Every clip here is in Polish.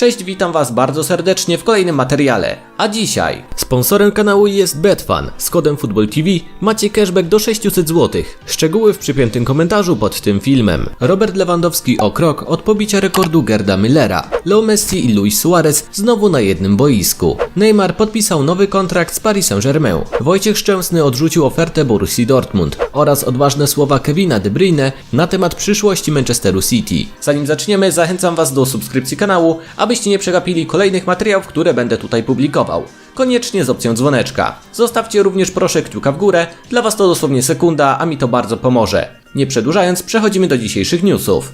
Cześć, witam Was bardzo serdecznie w kolejnym materiale. A dzisiaj sponsorem kanału jest Betfan. Z kodem FootballTV macie cashback do 600 zł. Szczegóły w przypiętym komentarzu pod tym filmem. Robert Lewandowski o krok od pobicia rekordu Gerda Millera. Leo Messi i Luis Suarez znowu na jednym boisku. Neymar podpisał nowy kontrakt z Paris Saint-Germain. Wojciech Szczęsny odrzucił ofertę Borussii Dortmund oraz odważne słowa Kevina De Bruyne na temat przyszłości Manchesteru City. Zanim zaczniemy, zachęcam Was do subskrypcji kanału, abyście nie przegapili kolejnych materiałów, które będę tutaj publikował. Koniecznie z opcją dzwoneczka. Zostawcie również proszę kciuka w górę, dla Was to dosłownie sekunda, a mi to bardzo pomoże. Nie przedłużając, przechodzimy do dzisiejszych newsów.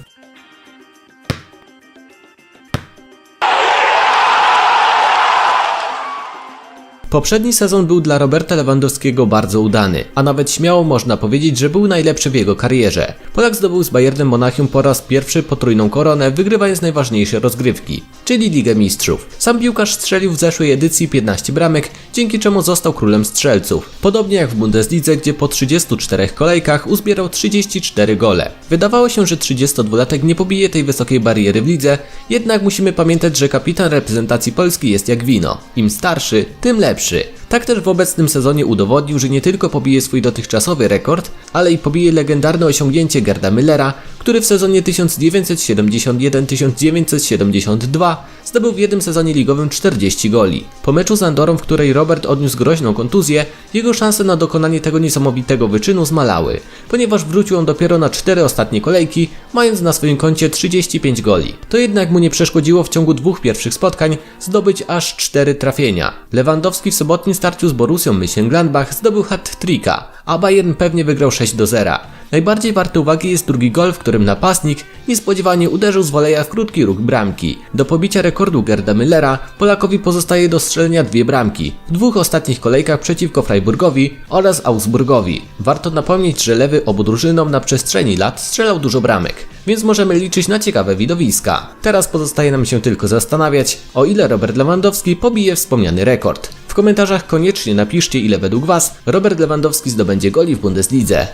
Poprzedni sezon był dla Roberta Lewandowskiego bardzo udany, a nawet śmiało można powiedzieć, że był najlepszy w jego karierze. Polak zdobył z Bayernem Monachium po raz pierwszy potrójną koronę, wygrywając najważniejsze rozgrywki, czyli Ligę Mistrzów. Sam piłkarz strzelił w zeszłej edycji 15 bramek, dzięki czemu został królem strzelców. Podobnie jak w Bundeslidze, gdzie po 34 kolejkach uzbierał 34 gole. Wydawało się, że 32-latek nie pobije tej wysokiej bariery w lidze, jednak musimy pamiętać, że kapitan reprezentacji Polski jest jak wino. Im starszy, tym lepszy. Tak też w obecnym sezonie udowodnił, że nie tylko pobije swój dotychczasowy rekord, ale i pobije legendarne osiągnięcie Gerda Müllera, który w sezonie 1971-1972 zdobył w jednym sezonie ligowym 40 goli. Po meczu z Andorą, w której Robert odniósł groźną kontuzję, jego szanse na dokonanie tego niesamowitego wyczynu zmalały, ponieważ wrócił on dopiero na cztery ostatnie kolejki, mając na swoim koncie 35 goli. To jednak mu nie przeszkodziło w ciągu dwóch pierwszych spotkań zdobyć aż cztery trafienia. Lewandowski w sobotnim starciu z Borussią Mönchengladbach zdobył hat-tricka, a Bayern pewnie wygrał 6 do 0. Najbardziej warty uwagi jest drugi gol, w którym napastnik niespodziewanie uderzył z woleja w krótki róg bramki. Do pobicia rekordu Gerda Müllera Polakowi pozostaje do strzelenia dwie bramki w dwóch ostatnich kolejkach przeciwko Freiburgowi oraz Augsburgowi. Warto napomnieć, że lewy obu drużynom na przestrzeni lat strzelał dużo bramek, więc możemy liczyć na ciekawe widowiska. Teraz pozostaje nam się tylko zastanawiać, o ile Robert Lewandowski pobije wspomniany rekord. W komentarzach koniecznie napiszcie, ile według Was Robert Lewandowski zdobędzie goli w Bundeslidze.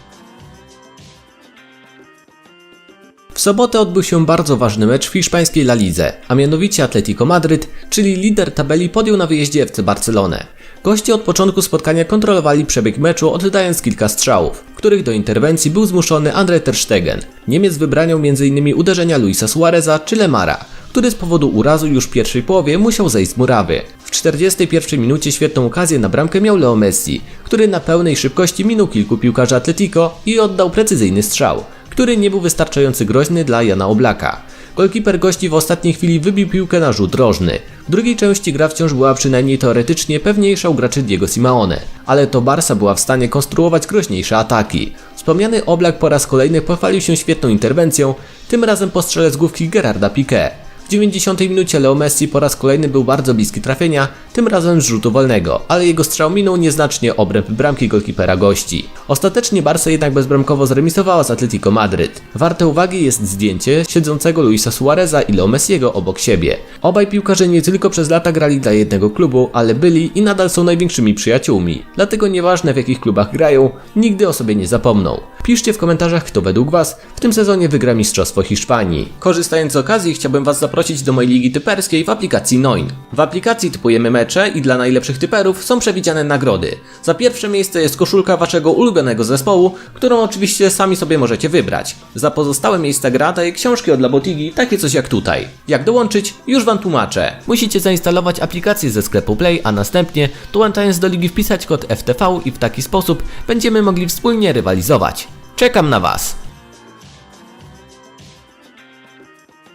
W sobotę odbył się bardzo ważny mecz w hiszpańskiej La Lidze, a mianowicie Atletico Madryt, czyli lider tabeli podjął na wyjeździe FC Barcelonę. Goście od początku spotkania kontrolowali przebieg meczu, oddając kilka strzałów, których do interwencji był zmuszony André Ter Stegen. Niemiec wybraniał m.in. uderzenia Luisa Suareza czy Lemara, który z powodu urazu już w pierwszej połowie musiał zejść z murawy. W 41 minucie świetną okazję na bramkę miał Leo Messi, który na pełnej szybkości minął kilku piłkarzy Atletico i oddał precyzyjny strzał, który nie był wystarczający groźny dla Jana Oblaka. Golkiper gości w ostatniej chwili wybił piłkę na rzut rożny. W drugiej części gra wciąż była przynajmniej teoretycznie pewniejsza u graczy Diego Simeone, ale to Barca była w stanie konstruować groźniejsze ataki. Wspomniany Oblak po raz kolejny pochwalił się świetną interwencją, tym razem po strzele z główki Gerarda Piqué. W 90 minucie Leo Messi po raz kolejny był bardzo bliski trafienia, tym razem z rzutu wolnego, ale jego strzał minął nieznacznie obręb bramki golkipera gości. Ostatecznie Barca jednak bezbramkowo zremisowała z Atletico Madryt. Warte uwagi jest zdjęcie siedzącego Luisa Suareza i Leo Messiego obok siebie. Obaj piłkarze nie tylko przez lata grali dla jednego klubu, ale byli i nadal są największymi przyjaciółmi. Dlatego nieważne w jakich klubach grają, nigdy o sobie nie zapomną. Piszcie w komentarzach, kto według Was w tym sezonie wygra Mistrzostwo Hiszpanii. Korzystając z okazji, chciałbym Was zaprosić do mojej ligi typerskiej w aplikacji Noin. W aplikacji typujemy mecze i dla najlepszych typerów są przewidziane nagrody. Za pierwsze miejsce jest koszulka Waszego ulubionego zespołu, którą oczywiście sami sobie możecie wybrać. Za pozostałe miejsca gra daje książki od Labotigi, takie coś jak tutaj. Jak dołączyć? Już Wam tłumaczę. Musicie zainstalować aplikację ze sklepu Play, a następnie dołączając do ligi wpisać kod FTV i w taki sposób będziemy mogli wspólnie rywalizować. Czekam na Was!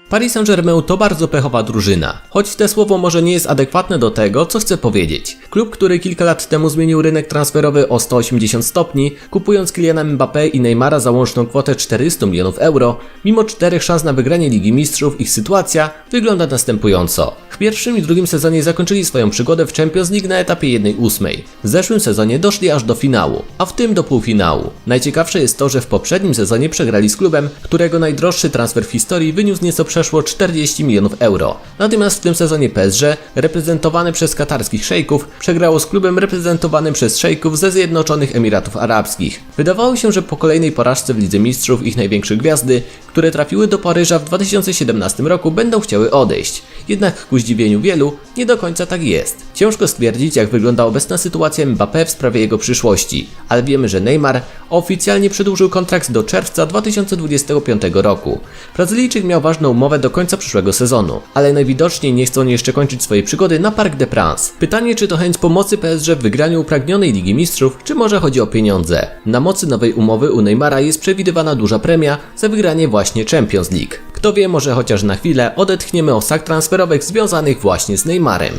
Paris Saint-Germain to bardzo pechowa drużyna, choć te słowo może nie jest adekwatne do tego, co chcę powiedzieć. Klub, który kilka lat temu zmienił rynek transferowy o 180 stopni, kupując Kyliana Mbappé i Neymara za łączną kwotę 400 milionów euro, mimo czterech szans na wygranie Ligi Mistrzów ich sytuacja wygląda następująco. W pierwszym i drugim sezonie zakończyli swoją przygodę w Champions League na etapie 1-8. W zeszłym sezonie doszli aż do finału, a w tym do półfinału. Najciekawsze jest to, że w poprzednim sezonie przegrali z klubem, którego najdroższy transfer w historii wyniósł nieco przeszło 40 milionów euro. Natomiast w tym sezonie PSG, reprezentowane przez katarskich szejków, przegrało z klubem reprezentowanym przez szejków ze Zjednoczonych Emiratów Arabskich. Wydawało się, że po kolejnej porażce w Lidze Mistrzów ich największe gwiazdy, które trafiły do Paryża w 2017 roku, będą chciały odejść. Jednak ku zdziwieniu wielu, nie do końca tak jest. Ciężko stwierdzić, jak wygląda obecna sytuacja Mbappé w sprawie jego przyszłości, ale wiemy, że Neymar oficjalnie przedłużył kontrakt do czerwca 2025 roku. Brazylijczyk miał ważną umowę do końca przyszłego sezonu, ale najwidoczniej nie chce on jeszcze kończyć swojej przygody na Parc des Princes. Pytanie, czy to chęć pomocy PSG w wygraniu upragnionej Ligi Mistrzów, czy może chodzi o pieniądze. Na mocy nowej umowy u Neymara jest przewidywana duża premia za wygranie właśnie Champions League. Kto wie, może chociaż na chwilę odetchniemy o sak transferowych związanych właśnie z Neymarem.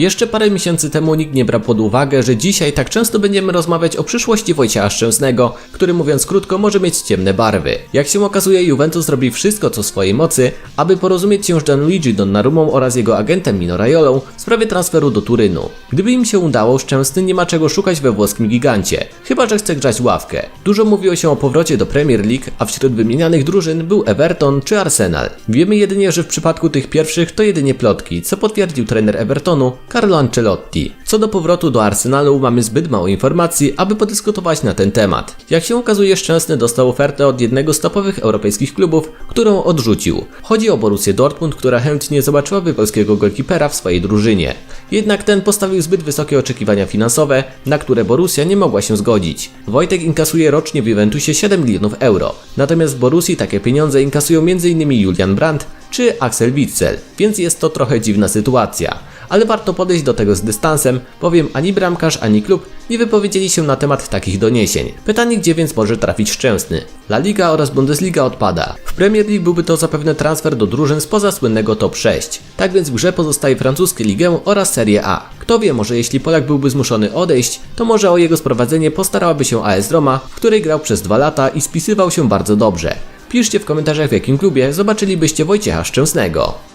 Jeszcze parę miesięcy temu nikt nie brał pod uwagę, że dzisiaj tak często będziemy rozmawiać o przyszłości Wojciecha Szczęsnego, który mówiąc krótko może mieć ciemne barwy. Jak się okazuje Juventus robi wszystko co w swojej mocy, aby porozumieć się z Gianluigi Donnarumą oraz jego agentem Mino Raiolą w sprawie transferu do Turynu. Gdyby im się udało, Szczęsny nie ma czego szukać we włoskim gigancie, chyba że chce grzać ławkę. Dużo mówiło się o powrocie do Premier League, a wśród wymienianych drużyn był Everton czy Arsenal. Wiemy jedynie, że w przypadku tych pierwszych to jedynie plotki, co potwierdził trener Evertonu Carlo Ancelotti. Co do powrotu do Arsenalu mamy zbyt mało informacji, aby podyskutować na ten temat. Jak się okazuje, Szczęsny dostał ofertę od jednego z topowych europejskich klubów, którą odrzucił. Chodzi o Borussię Dortmund, która chętnie zobaczyłaby polskiego golkipera w swojej drużynie. Jednak ten postawił zbyt wysokie oczekiwania finansowe, na które Borussia nie mogła się zgodzić. Wojtek inkasuje rocznie w Juventusie 7 milionów euro, natomiast w Borussii takie pieniądze inkasują m.in. Julian Brandt czy Axel Witsel, więc jest to trochę dziwna sytuacja ale warto podejść do tego z dystansem, bowiem ani bramkarz, ani klub nie wypowiedzieli się na temat takich doniesień. Pytanie, gdzie więc może trafić Szczęsny? La Liga oraz Bundesliga odpada. W Premier League byłby to zapewne transfer do drużyn spoza słynnego top 6. Tak więc w grze pozostaje francuskie ligę oraz Serie A. Kto wie, może jeśli Polak byłby zmuszony odejść, to może o jego sprowadzenie postarałaby się AS Roma, w której grał przez dwa lata i spisywał się bardzo dobrze. Piszcie w komentarzach w jakim klubie zobaczylibyście Wojciecha Szczęsnego.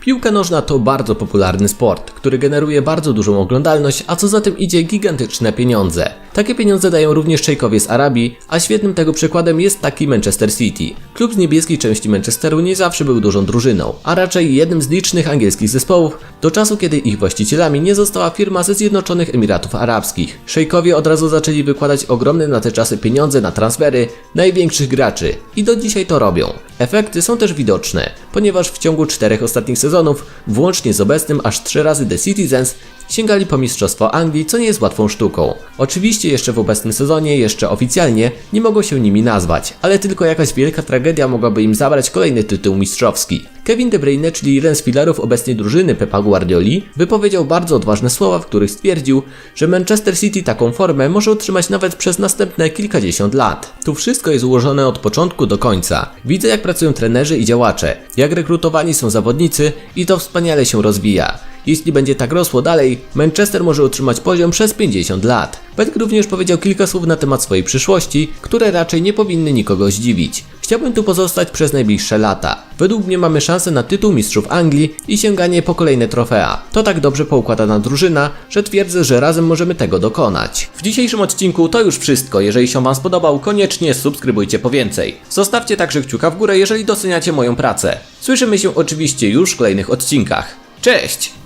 Piłka nożna to bardzo popularny sport, który generuje bardzo dużą oglądalność, a co za tym idzie gigantyczne pieniądze. Takie pieniądze dają również szejkowie z Arabii, a świetnym tego przykładem jest taki Manchester City. Klub z niebieskiej części Manchesteru nie zawsze był dużą drużyną, a raczej jednym z licznych angielskich zespołów, do czasu kiedy ich właścicielami nie została firma ze Zjednoczonych Emiratów Arabskich. Szejkowie od razu zaczęli wykładać ogromne na te czasy pieniądze na transfery największych graczy i do dzisiaj to robią. Efekty są też widoczne, ponieważ w ciągu czterech ostatnich sezonów, włącznie z obecnym aż trzy razy The Citizens, sięgali po Mistrzostwo Anglii, co nie jest łatwą sztuką. Oczywiście jeszcze w obecnym sezonie, jeszcze oficjalnie, nie mogą się nimi nazwać, ale tylko jakaś wielka tragedia mogłaby im zabrać kolejny tytuł mistrzowski. Kevin De Bruyne, czyli jeden z filarów obecnej drużyny Pepa Guardioli, wypowiedział bardzo odważne słowa, w których stwierdził, że Manchester City taką formę może utrzymać nawet przez następne kilkadziesiąt lat. Tu wszystko jest ułożone od początku do końca. Widzę jak pracują trenerzy i działacze, jak rekrutowani są zawodnicy i to wspaniale się rozwija. Jeśli będzie tak rosło dalej, Manchester może utrzymać poziom przez 50 lat. Beck również powiedział kilka słów na temat swojej przyszłości, które raczej nie powinny nikogo zdziwić. Chciałbym tu pozostać przez najbliższe lata. Według mnie mamy szansę na tytuł mistrzów Anglii i sięganie po kolejne trofea. To tak dobrze poukładana drużyna, że twierdzę, że razem możemy tego dokonać. W dzisiejszym odcinku to już wszystko. Jeżeli się Wam spodobał, koniecznie subskrybujcie po więcej. Zostawcie także kciuka w górę, jeżeli doceniacie moją pracę. Słyszymy się oczywiście już w kolejnych odcinkach. Cześć!